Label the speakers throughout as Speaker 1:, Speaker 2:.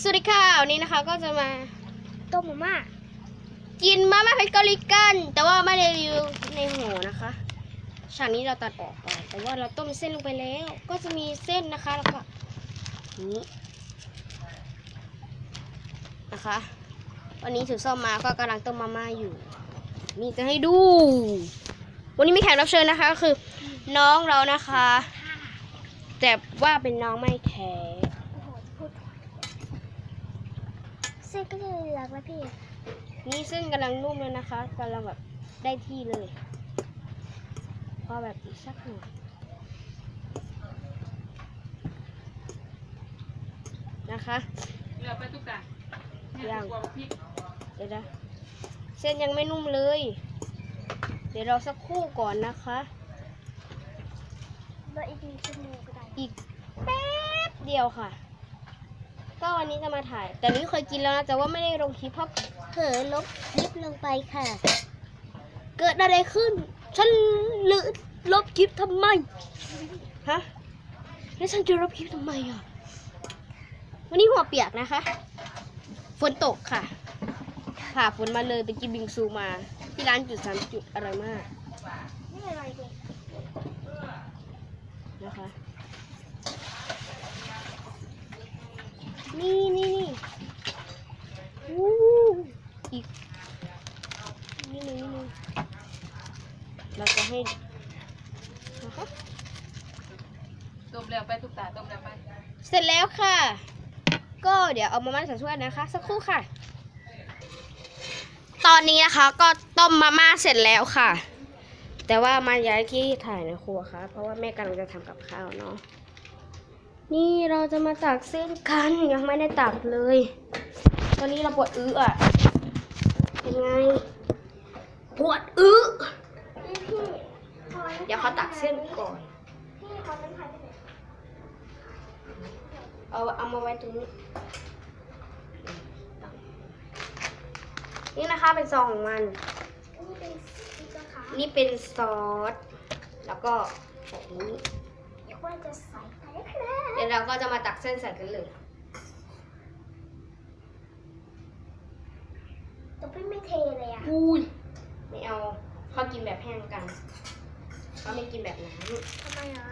Speaker 1: สวัสดีค่ะวันนี้นะคะก็จะมา
Speaker 2: ต้มมาม่า
Speaker 1: กินมาม่าเผ็ดเกาหลีกัน แต่ว่าไม่ได้รีวิวในโหนะคะฉากนี้เราตัดออกไปแต่ว่าเราต้มเส้นลงไปแล้ว ก็จะมีเส้นนะคะแล้วก็นี้นะคะ วันนี้ถือซ่อมมาก็กำลังต้มมาม่าอยู่ นี่จะให้ดู วันนี้มีแขกรับเชิญนะคะก็คือ น้องเรานะคะ แต่ว่าเป็นน้องไม่แท้
Speaker 2: ส้นก็จะเหลืองแล้วพี่
Speaker 1: นี่ซึ่งกำลังนุ่มเลยนะคะกำลังแบบได้ที่เลย พอแบบอีกสักหน่อยนะคะ
Speaker 3: เลือกไปทุกอย่างเนี่ย
Speaker 1: ยัง
Speaker 3: กลัวพริก
Speaker 1: เดี๋ยวนะเส้นยังไม่นุ่มเลย เดี๋ยวเราสักครู่ก่อนนะคะ
Speaker 2: แล้วอีกหนึ่งชั่วโมงก็ได้
Speaker 1: อีกแป๊บเดียวค่ะ ก็วันนี้จะมาถ่าย แต่นี่เคยกินแล้วนะแต่ว่าไม่ได้ลงคลิปเพราะเผลอลบคลิปลงไปค่ะ เกิดอะไรขึ้น ฉันลืมลบคลิปทำไมฮะแล้วฉันจะลบคลิปทำไมอะวันนี้หัวเปียกนะคะฝนตกค่ะผ่าฝนมาเลยไปกินบิงซูมาที่ร้านจุดสามจุดอร่อยมาก
Speaker 2: นี่อะไรดิ
Speaker 1: นะคะ นี่นี่นี่วู้อีกนี่นึงนี่นึงเราจะให้นะคะ
Speaker 3: ต้มแล้วไปทุกตาต้มแล้วไป
Speaker 1: เสร็จแล้วค่ะ ก็เดี๋ยวเอามาม่าใส่ถ้วยนะคะ สักครู่ค่ะ ตอนนี้นะคะก็ต้มมาม่าเสร็จแล้วค่ะ แต่ว่ามาย้ายที่ถ่ายในครัวค่ะ เพราะว่าแม่กำลังจะทำกับข้าวเนาะ นี่เราจะมาตักเส้นกันยังไม่ได้ตักเลย ตอนนี้เราปวดอื้ออะเป็นไง ปวดอื้อ
Speaker 2: พี่พี่ขอน้ำ
Speaker 1: เดี๋ยวเขาตักเส้นก่อน
Speaker 2: พี่ขอน้ำไข่ไปหน่อย
Speaker 1: เอาเอามาไว้ตรงนี้ นี่นะคะเป็นซองของมัน
Speaker 2: นี่เป็นสีกระขา
Speaker 1: นี่เป็นซอส แล้วก็แบบนี้
Speaker 2: อยากว่าจะใส่ไปแล้วค่ะ
Speaker 1: เดี๋ยวเราก็จะมาตักเส้นใส่กันเลย
Speaker 2: แต่พี่ไม่เทเลยอะ
Speaker 1: อุ้ยไม่เอาเขากินแบบแห้งกันเขาไม่กินแบบน้
Speaker 2: ทำไมอะ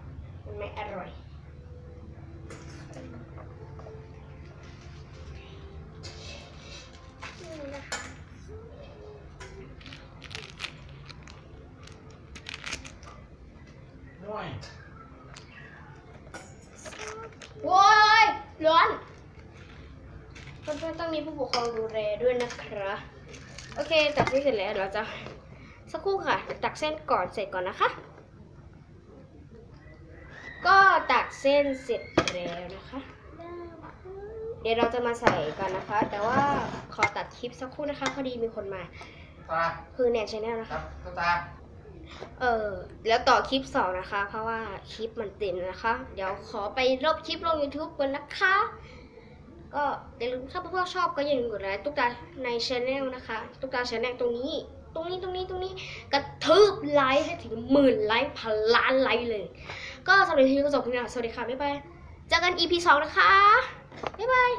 Speaker 2: ำ
Speaker 1: มันไม่อร่อย
Speaker 2: นี่นะคะ
Speaker 3: น้อย
Speaker 1: โว้ย ร้อนเพื่อนๆต้องมีผู้ปกครองดูแลด้วยนะครับ โอเคตักเส้นเสร็จแล้วเราจะสักครู่ค่ะ ตักเส้นก่อนเสร็จก่อนนะคะ ก็ตักเส้นเสร็จแล้วนะคะ
Speaker 2: เริ่ม
Speaker 1: เดี๋ยวเราจะมาใส่กันนะคะ แต่ว่าขอตัดคลิปสักครู่นะคะพอดีมีคนมา
Speaker 3: ตา
Speaker 1: คือแนนชาแนลนะ
Speaker 3: ครั
Speaker 1: คะ
Speaker 3: บตา
Speaker 1: เออแล้วต่อคลิปสองนะคะ เพราะว่าคลิปมันเต็มนะคะ เดี๋ยวขอไปลบคลิปลง YouTube ก่อนนะคะ ก็อย่าลืมถ้าพวกชอบก็อย่าลืมกดไลค์ตุ๊กตาในช anel นะคะตุ๊กตาช anel ตรงนี้ ตรงนี้ตรงนี้ตรงนี้กระทืบไลค์ให้ถึงหมื่นไลค์พันล้านไลค์เลย ก็สำหรับทีนี้ก็จบเพียงเท่าสวัสดีค่ะบ๊ายบายเจอกัน EP สองนะคะบ๊ายบาย